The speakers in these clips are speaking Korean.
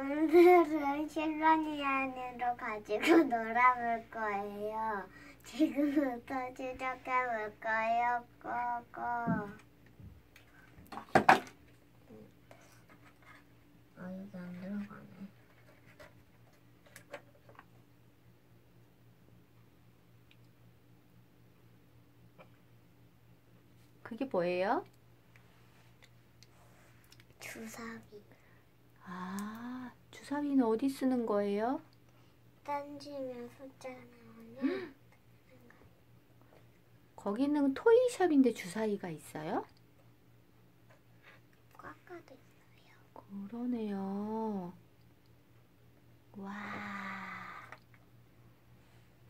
오늘은 실바니안으로 가지고 놀아볼 거예요. 지금부터 시작해볼 거예요. 고고. 아 여기 안 들어가네. 그게 뭐예요? 주사위. 아, 주사위는 어디 쓰는 거예요? 던지면 숫자 나오면 거기는 토이샵인데 주사위가 있어요? 꽉가도 있어요. 그러네요. 와.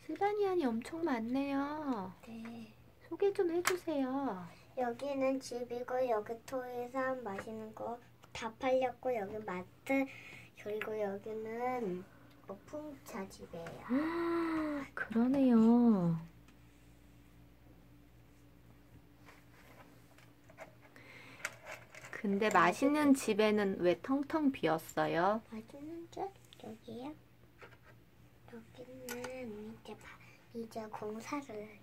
실바니안이 엄청 많네요. 네. 소개 좀 해주세요. 여기는 집이고 여기 토이산 맛있는 거 다 팔렸고 여기 마트 그리고 여기는 뭐 풍차 집이에요. 그러네요. 근데 맛있는 집에는 왜 텅텅 비었어요? 맛있는 집 여기요. 여기는 이제 바, 이제 공사를 할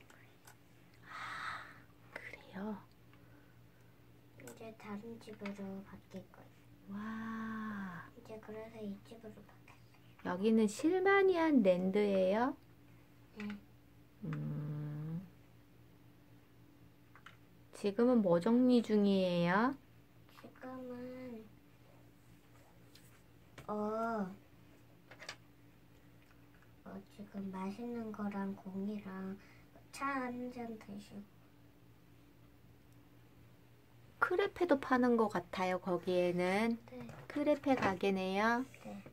그래요. 이제 다른 집으로 바뀔 거예요. 와. 이제 그래서 이 집으로 바뀌었어요. 여기는 실바니안 랜드예요? 네. 음. 지금은 뭐 정리 중이에요? 지금은 어, 어 지금 맛있는 거랑 공이랑 차 한 잔 드시고 크레페도 파는 것 같아요, 거기에는. 네, 크레페 가게네요. 네.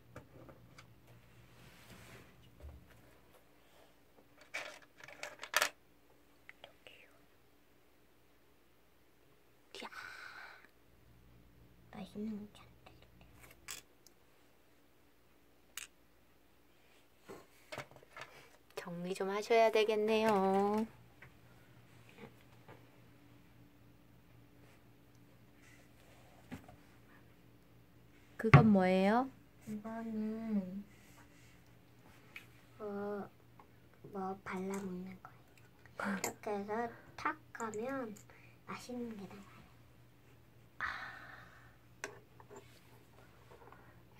맛있는. 정리 좀 하셔야 되겠네요. 그건 뭐예요? 이거는 어, 뭐 발라 먹는 거예요. 이렇게 해서 탁 가면 맛있는 게 나와요.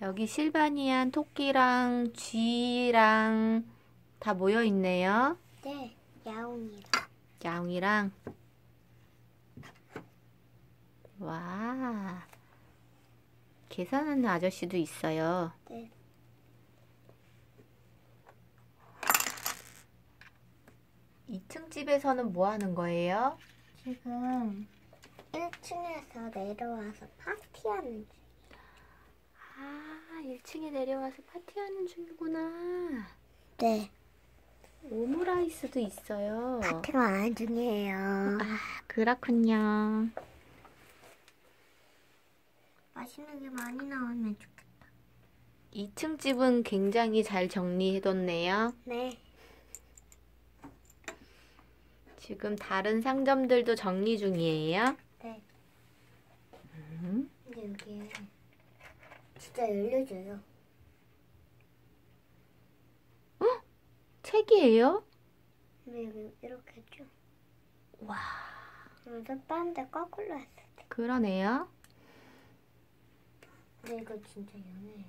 여기 실바니안 토끼랑 쥐랑 다 모여 있네요. 네, 야옹이랑. 야옹이랑. 와. 계산하는 아저씨도 있어요. 네. 이층 집에서는 뭐 하는 거예요? 지금 1층에서 내려와서 파티하는 중. 아, 1층에 내려와서 파티하는 중이구나. 네, 오므라이스도 있어요. 파티가 하는 중이에요. 아, 그렇군요. 맛있는 게 많이 나오면 좋겠다. 2층 집은 굉장히 잘 정리해뒀네요. 네, 지금 다른 상점들도 정리 중이에요. 네. 음, 근데 여기에 진짜 열려줘요. 책이에요? 근데 여기 이렇게 쭉. 와, 여기서 빠른데 거꾸로 때. 그러네요. 근데 이거 진짜 연해요.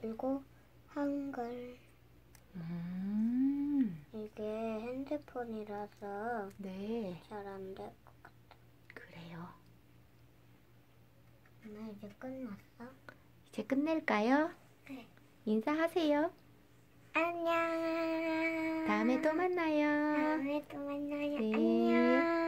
그리고 한글. 음, 이게 핸드폰이라서 네, 잘 안 될 것 같아. 그래요. 엄마 이제 끝났어? 이제 끝낼까요? 네. 인사하세요. 안녕. 다음에 또 만나요. 다음에 또 만나요. 네. 안녕.